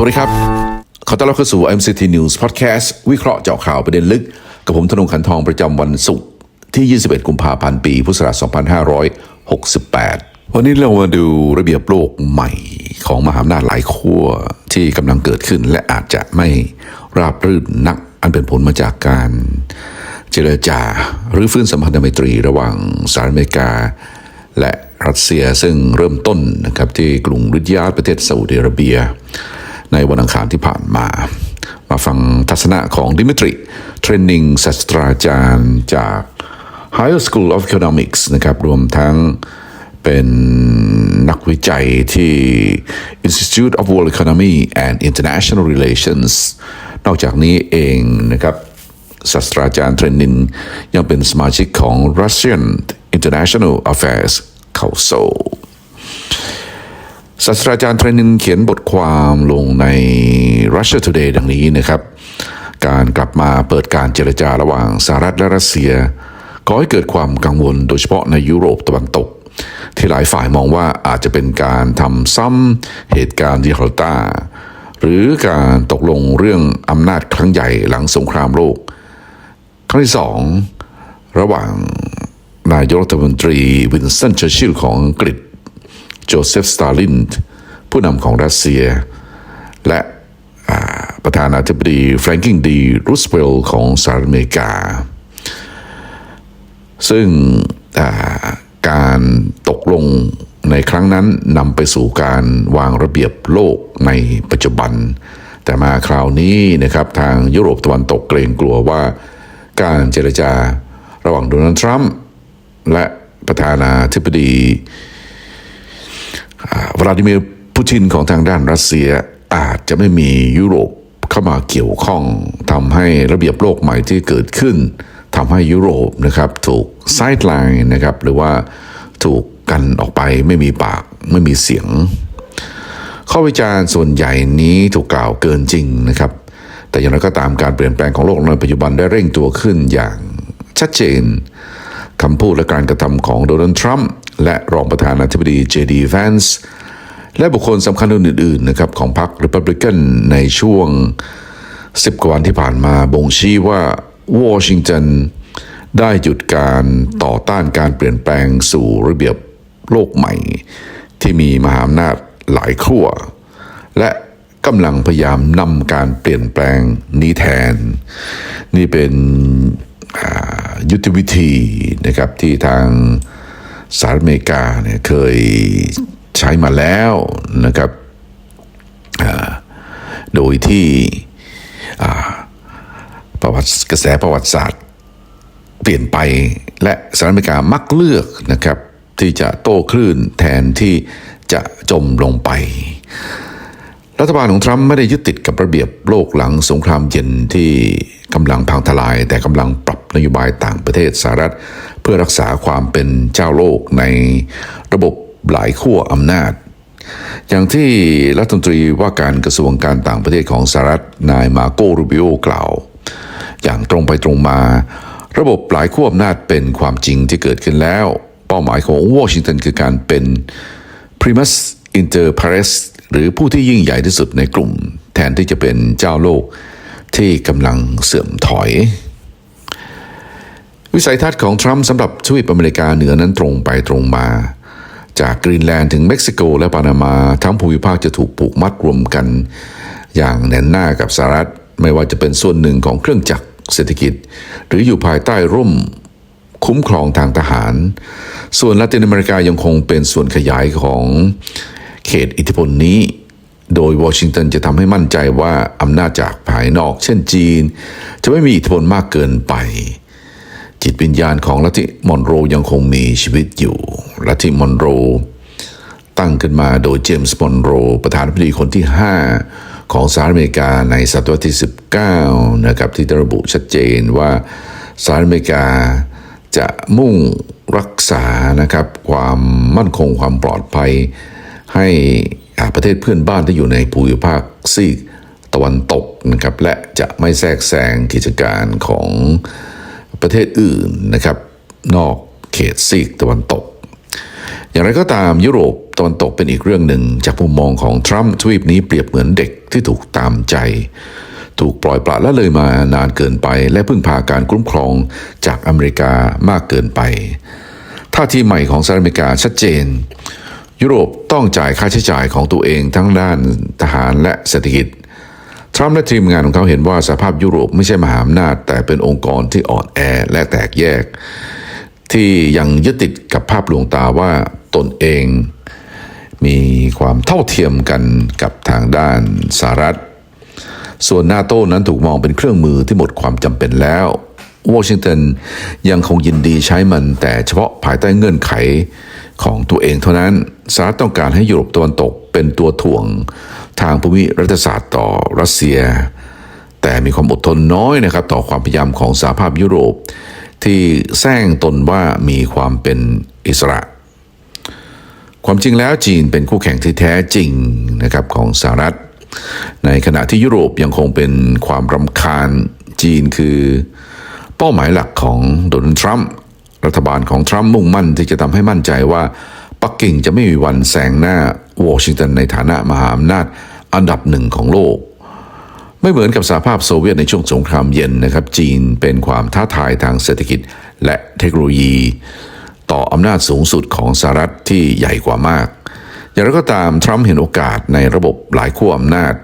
วัสดีครับ ขอต้อนรับเข้าสู่ MCT News Podcast วิเคราะห์เจาะข่าวประเด็นลึก กับผมธนงขันทองประจำวันศุกร์ที่ 21 กุมภาพันธ์ปี พุทธศักราช 2568 วันนี้เรามาดูระเบียบโลกใหม่ของมหาอำนาจหลายขั้วที่กำลังเกิดขึ้น และอาจจะไม่ราบรื่นนัก อันเป็นผลมาจากการเจรจาหรือฟื้นสัมพันธไมตรีระหว่างสหรัฐอเมริกา และรัสเซียซึ่งเริ่มต้นนะครับที่กรุงริยาดประเทศซาอุดิอาระเบีย ในวันอังคารที่ผ่านมา มาฟังทัศนะของดิมิทริเทรนนิงศาสตราจารย์จาก Higher School of Economics นะครับรวมทั้งเป็นนักวิจัยที่ Institute of World Economy and International Relations นอกจากนี้เองนะครับศาสตราจารย์เทรนนินยังเป็นสมาชิกของ Russian International Affairs Council ศาสตราจารย์เทรนินเขียนบทความลงใน Russia Today ดังนี้นะครับ การกลับมาเปิดการเจรจาระหว่างสหรัฐและรัสเซียก่อให้เกิดความกังวลโดยเฉพาะในยุโรปตะวันตก ที่หลายฝ่ายมองว่าอาจจะเป็นการทำซ้ำเหตุการณ์ดิฮัลตาหรือการตกลงเรื่องอำนาจครั้งใหญ่หลังสงครามโลก ครั้งที่สองระหว่างนายกรัฐมนตรีวินสตันเชอร์ชิลของอังกฤษ โจเซฟสตาลินผู้นำของรัสเซีย และประธานาธิบดีแฟรงกิงดีรูสเวลล์ของสหรัฐอเมริกา ซึ่งการตกลงในครั้งนั้นนำไปสู่การวางระเบียบโลกในปัจจุบัน แต่มาคราวนี้นะครับทางยุโรปตะวันตกเกรงกลัวว่า การเจรจาระหว่างโดนัลด์ทรัมป์และประธานาธิบดี วลาดิเมียร์ปูตินของทางด้านรัสเซียอาจจะไม่มียุโรปเข้ามาเกี่ยวข้องทำให้ระเบียบโลกใหม่ที่เกิดขึ้นทำให้ยุโรปนะครับถูกไซด์ไลน์นะครับหรือว่าถูกกันออกไปไม่มีปากไม่มีเสียง ข้อวิจารณ์ส่วนใหญ่นี้ถูกกล่าวเกินจริงนะครับ แต่อย่างไรก็ตามการเปลี่ยนแปลงของโลกในปัจจุบันได้เร่งตัวขึ้นอย่างชัดเจนคำพูดและการกระทำของโดนัลด์ทรัมป์ และรองประธานาธิบดีเจดีแวนส์และบุคคลสำคัญอื่นๆนะครับของพรรคริพับลิกันในช่วง 10 กว่าวันที่ผ่านมาบ่งชี้ว่าวอชิงตันได้หยุดการต่อต้านการเปลี่ยนแปลงสู่ระเบียบโลกใหม่ ที่มีมหาอำนาจหลายขั้วและกำลังพยายามนำการเปลี่ยนแปลงนี้แทน นี่เป็นยุทธวิธีนะครับที่ทาง สหรัฐอเมริกาเนี่ยเคยใช้มาแล้วนะครับโดยที่ประวัติกระแสประวัติศาสตร์เปลี่ยนไปและสหรัฐอเมริกามักเลือกนะครับที่จะโต้คลื่นแทนที่จะจมลงไป รัฐบาลของทรัมป์ไม่ได้ยึดติดกับระเบียบโลกหลังสงครามเย็นที่กำลังพังทลาย แต่กำลังปรับนโยบายต่างประเทศสหรัฐ พื่อรักษาความเป็นเจ้าโลกในระบบหลายขั้วอำนาจ อย่างที่รัฐมนตรีว่าการกระทรวงการต่างประเทศของสหรัฐนายมาโกรูบิโอกล่าว อย่างตรงไปตรงมา ระบบหลายขั้วอำนาจเป็นความจริงที่เกิดขึ้นแล้ว เป้าหมายของวอชิงตันคือการเป็น primus inter pares หรือผู้ที่ยิ่งใหญ่ที่สุดในกลุ่ม แทนที่จะเป็นเจ้าโลกที่กำลังเสื่อมถอย วิสัยทัศน์ของทรัมป์สำหรับทวีปอเมริกาเหนือนั้นตรงไปตรงมา จากกรีนแลนด์ถึงเม็กซิโกและปานามา ทั้งภูมิภาคจะถูกผูกมัดรวมกัน อย่างแน่นหน้ากับสหรัฐไม่ว่าจะเป็นส่วนหนึ่งของเครื่องจักรเศรษฐกิจ หรืออยู่ภายใต้ร่มคุ้มครองทางทหาร ส่วนลาตินอเมริกายังคงเป็นส่วนขยายของเขตอิทธิพลนี้ โดยวอชิงตันจะทำให้มั่นใจว่าอำนาจจากภายนอก เช่นจีน จะไม่มีอิทธิพลมากเกินไป จิตวิญญาณของลัทธิมอนโรยังคงมีชีวิตอยู่ลัทธิมอนโร ตั้งขึ้นมาโดยเจมส์มอนโร ประธานาธิบดีคนที่ 5 ของสหรัฐอเมริกาในศตวรรษที่ 19 นะครับที่ระบุชัดเจนว่าสหรัฐอเมริกาจะมุ่งรักษานะครับความมั่นคงความปลอดภัย ให้ประเทศเพื่อนบ้านที่อยู่ในภูมิภาคซีกตะวันตกนะครับและจะไม่แทรกแซงกิจการของ ประเทศอื่นนะครับ นอกเขตซีกตะวันตก อย่างไรก็ตามยุโรปตอนตกเป็นอีกเรื่องหนึ่ง จากมุมมองของทรัมป์ทวีปนี้เปรียบเหมือนเด็กที่ถูกตามใจ ถูกปล่อยปละละเลยมานานเกินไป และพึ่งพาการคุ้มครองจากอเมริกามากเกินไปท่าทีใหม่ของสหรัฐอเมริกาชัดเจน ยุโรปต้องจ่ายค่าใช้จ่ายของตัวเองทั้งด้านทหารและเศรษฐกิจ ทรัมป์และทีมงานของเขาเห็นว่าสภาพยุโรปไม่ใช่มหาอำนาจ แต่เป็นองค์กรที่อ่อนแอและแตกแยก ที่ยังยึดติดกับภาพลวงตาว่าตนเองมีความเท่าเทียมกันกับทางด้านสหรัฐ ส่วนนาโต้นั้นถูกมองเป็นเครื่องมือที่หมดความจำเป็นแล้ววอชิงตันยังคงยินดีใช้มันแต่เฉพาะภายใต้เงื่อนไขของตัวเองเท่านั้นสหรัฐต้องการให้ยุโรปตะวันตกเป็นตัวถ่วง ทางภูมิรัฐศาสตร์ต่อรัสเซีย แต่มีความอดทนน้อยนะครับ ต่อความพยายามของสหภาพยุโรป ที่แซงตนว่ามีความเป็นอิสระ ความจริงแล้วจีนเป็นคู่แข่งที่แท้จริงนะครับของสหรัฐ ในขณะที่ยุโรปยังคงเป็นความรำคาญจีนคือเป้าหมายหลักของโดนัลด์ทรัมป์รัฐบาลของทรัมป์มุ่งมั่นที่จะทำให้มั่นใจว่าปักกิ่งจะไม่มีวันแซงหน้า วอชิงตันในฐานะมหาอำนาจอันดับหนึ่งของโลก ไม่เหมือนกับสหภาพโซเวียตในช่วงสงครามเย็นนะครับ จีนเป็นความท้าทายทางเศรษฐกิจและเทคโนโลยี ต่ออำนาจสูงสุดของสหรัฐที่ใหญ่กว่ามาก อย่างไรก็ตามทรัมป์เห็นโอกาสในระบบหลายขั้วอำนาจ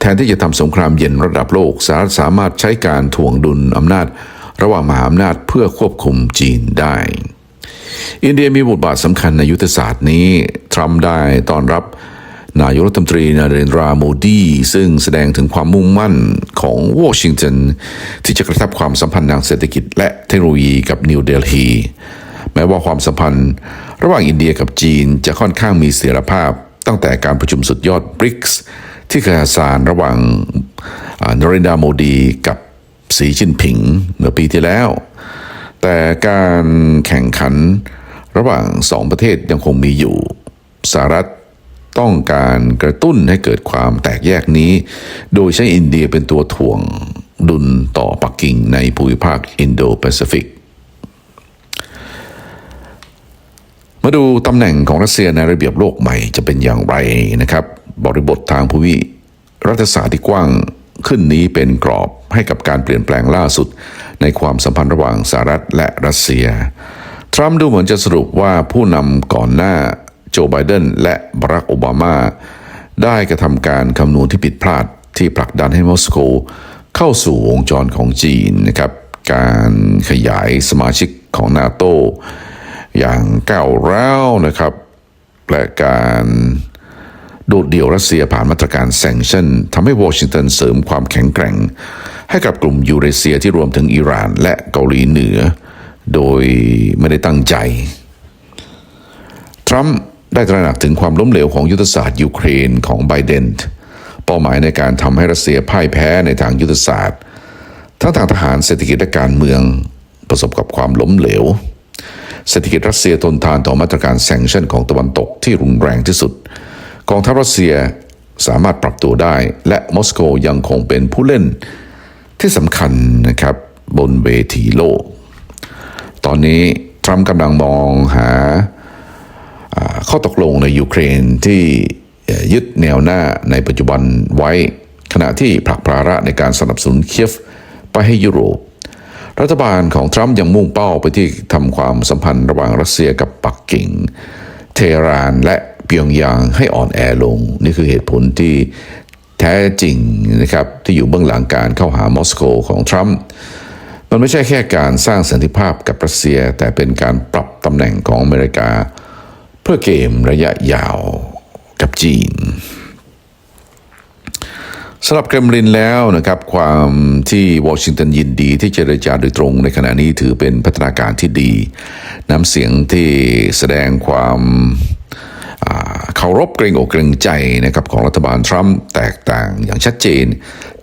แทนที่จะทำสงครามเย็นระดับโลกสหรัฐสามารถใช้การถ่วงดุลอำนาจ ระหว่างมหาอำนาจเพื่อควบคุมจีนได้ อินเดียมีบทบาทสำคัญในยุทธศาสตร์นี้ ทรัมป์ได้ต้อนรับนายกรัฐมนตรีนาเรนทราโมดีซึ่งแสดงถึงความมุ่งมั่นของวอชิงตันที่จะกระทับความสัมพันธ์ทางเศรษฐกิจและเทคโนโลยีกับนิวเดลีแม้ว่าความสัมพันธ์ ระหว่างอินเดียกับจีนจะค่อนข้างมีเสถียรภาพ ตั้งแต่การประชุมสุดยอดบริกส์ที่คาซานระหว่างนเรนดาโมดีกับสีจิ้นผิงเมื่อปีที่แล้ว แต่การแข่งขันระหว่างสองประเทศยังคงมีอยู่สหรัฐต้องการกระตุ้นให้เกิดความแตกแยกนี้ โดยใช้อินเดียเป็นตัวถ่วงดุลต่อปักกิ่งในภูมิภาคอินโดแปซิฟิก มาดูตำแหน่งของรัสเซียในระเบียบโลกใหม่จะเป็นอย่างไรนะครับ บริบททางภูมิรัฐศาสตร์ที่กว้าง ขึ้นนี้เป็นกรอบให้กับการเปลี่ยนแปลงล่าสุด ในความสัมพันธ์ระหว่างสหรัฐและรัสเซีย ทรัมป์ดูเหมือนจะสรุปว่าผู้นำก่อนหน้าโจไบเดนและบารักโอบามา ได้กระทำการคำนวณที่ผิดพลาดที่ผลักดันให้มอสโก เข้าสู่วงจรของจีนนะครับ การขยายสมาชิกของนาโตอย่างก้าวร้าวนะครับและการ โดดเดี่ยวรัสเซียผ่านมาตรการแซงชั่นทำให้วอชิงตันเสริมความแข็งแกร่ง ให้กับกลุ่มยูเรเซียที่รวมถึงอิหร่านและเกาหลีเหนือ โดยไม่ได้ตั้งใจ ทรัมป์ได้ตระหนักถึงความล้มเหลวของยุทธศาสตร์ยูเครนของไบเดนเป้าหมายในการทำให้รัสเซียพ่ายแพ้ในทางยุทธศาสตร์ทั้งทางทหารเศรษฐกิจและการเมืองประสบกับความล้มเหลว เศรษฐกิจรัสเซียทนทานต่อมาตรการแซงชั่นของตะวันตกที่รุนแรงที่สุด กองทัพรัสเซียสามารถปรับตัวได้ และมอสโกยังคงเป็นผู้เล่นที่สำคัญนะครับบนเวทีโลก ตอนนี้ทรัมป์กำลังมองหาข้อตกลงในยูเครนที่ยึดแนวหน้าในปัจจุบันไว้ ขณะที่ผลักภาระในการสนับสนุนเคียฟไปให้ยุโรป รัฐบาลของทรัมป์ยังมุ่งเป้าไปที่ทำความสัมพันธ์ระหว่างรัสเซียกับปักกิ่ง เทหรานและ เปียงยางให้อ่อนแอลง นี่คือเหตุผลที่แท้จริงนะครับที่อยู่เบื้องหลังการเข้าหามอสโกของทรัมป์มันไม่ใช่แค่การสร้างสันติภาพกับรัสเซีย แต่เป็นการปรับตำแหน่งของอเมริกา เพื่อเกมระยะยาวกับจีนสำหรับเครมลินแล้วนะครับความที่วอชิงตันยินดีที่เจรจาโดยตรงในขณะนี้ถือเป็นพัฒนาการที่ดี น้ำเสียงที่แสดงความ เคารพเกรงอกเกรงใจนะครับของรัฐบาลทรัมป์แตกต่างอย่างชัดเจน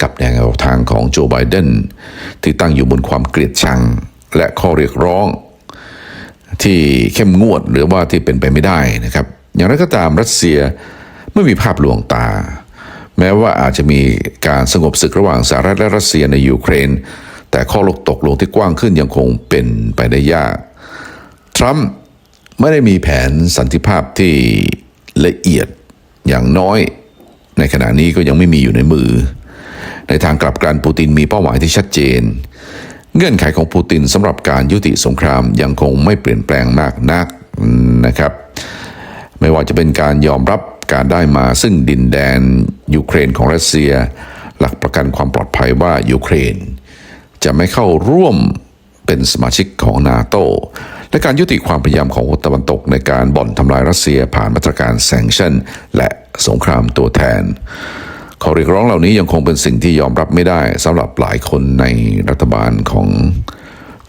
กับแนวทางของโจไบเดนที่ตั้งอยู่บนความเกลียดชัง และข้อเรียกร้อง ที่เข้มงวดหรือว่าที่เป็นไปไม่ได้นะครับ อย่างไรก็ตามรัสเซียไม่มีภาพลวงตา แม้ว่าอาจจะมีการสงบศึกระหว่างสหรัฐและรัสเซียในยูเครน แต่ข้อลกตกลงที่กว้างขึ้นยังคงเป็นไปได้ยาก ทรัมป์ไม่ได้มีแผนสันติภาพที่ ละเอียดอย่างน้อย ในขณะนี้ก็ยังไม่มีอยู่ในมือ ในทางกลับกันปูตินมีเป้าหมายที่ชัดเจน เงื่อนไขของปูตินสำหรับการยุติสงครามยังคงไม่เปลี่ยนแปลงมากนักนะครับ ไม่ว่าจะเป็นการยอมรับการได้มาซึ่งดินแดนยูเครนของรัสเซีย หลักประกันความปลอดภัยว่ายูเครน จะไม่เข้าร่วมเป็นสมาชิกของนาโต และการยุติความพยายามของตะวันตกในการบ่อนทำลายรัสเซียผ่านมาตรการแซงชั่น และสงครามตัวแทนข้อเรียกร้องเหล่านี้ยังคงเป็นสิ่งที่ยอมรับไม่ได้สำหรับหลายคนในรัฐบาลของ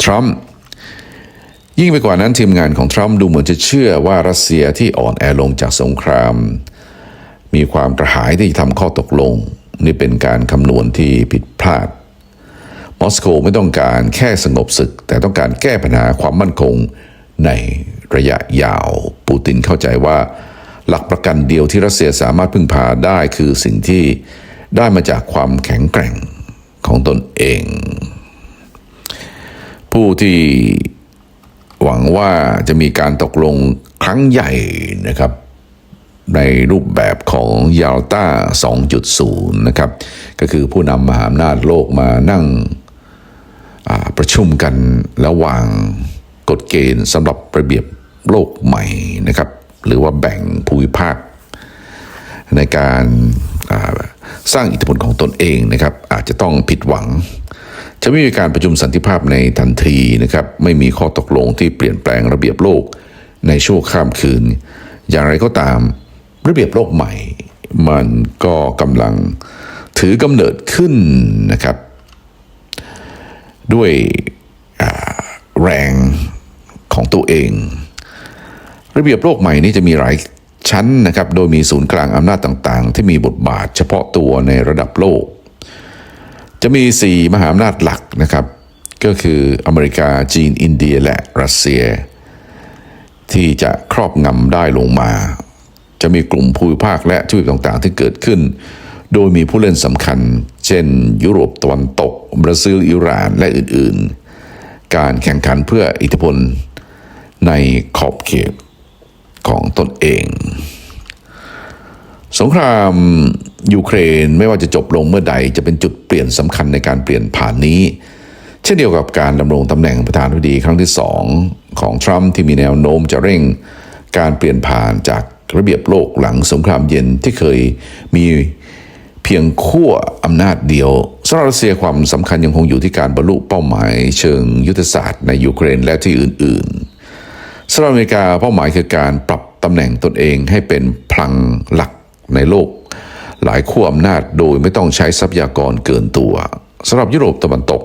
ทรัมป์ยิ่งไปกว่านั้นทีมงานของทรัมป์ดูเหมือนจะเชื่อว่ารัสเซียที่อ่อนแอลงจากสงคราม มีความกระหายที่ทำข้อตกลง นี่เป็นการคำนวณที่ผิดพลาด มอสโกไม่ต้องการแค่สงบศึก แต่ต้องการแก้ปัญหาความมั่นคงในระยะยาว ปูตินเข้าใจว่า หลักประกันเดียวที่รัสเซียสามารถพึ่งพาได้คือสิ่งที่ได้มาจากความแข็งแกร่งของตนเอง ผู้ที่หวังว่าจะมีการตกลงครั้งใหญ่นะครับในรูปแบบของยาลต้า 2.0 นะครับ ก็คือผู้นำมหาอำนาจโลกมานั่ง ประชุมกันแล้ววางกฎเกณฑ์สำหรับระเบียบโลกใหม่นะครับ หรือว่าแบ่งภูมิภาค ในการาสร้างอิทธิพลของตนเองนะครับ อาจจะต้องผิดหวัง จะไม่มีการประชุมสันติภาพในทันทีนะครับ ไม่มีข้อตกลงที่เปลี่ยนแปลงระเบียบโลกในช่วงข้ามคืน อย่างไรก็ตามระเบียบโลกใหม่ มันก็กำลังถือกำเนิดขึ้นนะครับ ด้วยแรงของตัวเอง ระเบียบโลกใหม่นี้จะมีหลายชั้นนะครับ โดยมีศูนย์กลางอำนาจต่างๆ ที่มีบทบาทเฉพาะตัวในระดับโลก จะมี 4 มหาอำนาจหลักนะครับ ก็คืออเมริกาจีน อินเดียและรัสเซีย ที่จะครอบงำได้ลงมา จะมีกลุ่มภูมิภาคและทวีปต่างๆ ที่เกิดขึ้น โดยมีผู้เล่นสำคัญ เช่น ยุโรปตะวันตก บราซิล อิหร่าน และอื่นๆ การแข่งขันเพื่ออิทธิพลในขอบเขตของตนเอง สงครามยูเครนไม่ว่าจะจบลงเมื่อใดจะเป็นจุดเปลี่ยนสำคัญในการเปลี่ยนผ่านนี้ เช่นเดียวกับการดำรงตำแหน่งประธานาธิบดีครั้งที่สองของทรัมป์ที่มีแนวโน้มจะเร่งการเปลี่ยนผ่านจากระเบียบโลกหลังสงครามเย็นที่เคยมี เพียงขั้วอำนาจเดียวสำหรับรัสเซียความสำคัญยังคงอยู่ที่การบรรลุเป้าหมาย เชิงยุทธศาสตร์ในยูเครนและที่อื่นๆสำหรัฐอเมริกาเป้าหมายคือการปรับตำแหน่งตนเองให้เป็นพลังหลักในโลก หลายขั้วอำนาจโดยไม่ต้องใช้ทรัพยากรเกินตัวสำหรับยุโรปตะวันตก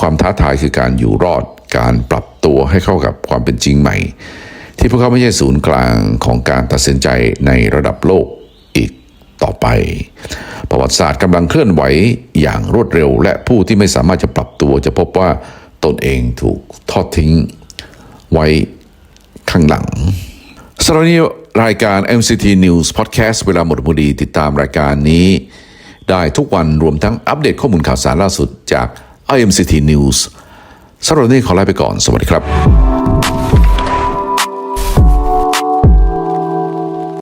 ความท้าทายคือการอยู่รอด การปรับตัวให้เข้ากับความเป็นจริงใหม่ ที่พวกเขาไม่ใช่ศูนย์กลางของการตัดสินใจในระดับโลก ต่อไป ประวัติศาสตร์กำลังเคลื่อนไหวอย่างรวดเร็ว และผู้ที่ไม่สามารถจะปรับตัวจะพบว่าตนเองถูกทอดทิ้งไว้ข้างหลังสำหรับนี้รายการ MCT News Podcast เวลาหมดพอดีติดตามรายการนี้ ได้ทุกวันรวมทั้งอัปเดตข้อมูลข่าวสารล่าสุดจาก IMCT News สำหรับนี้ขอลาไปก่อน สวัสดีครับ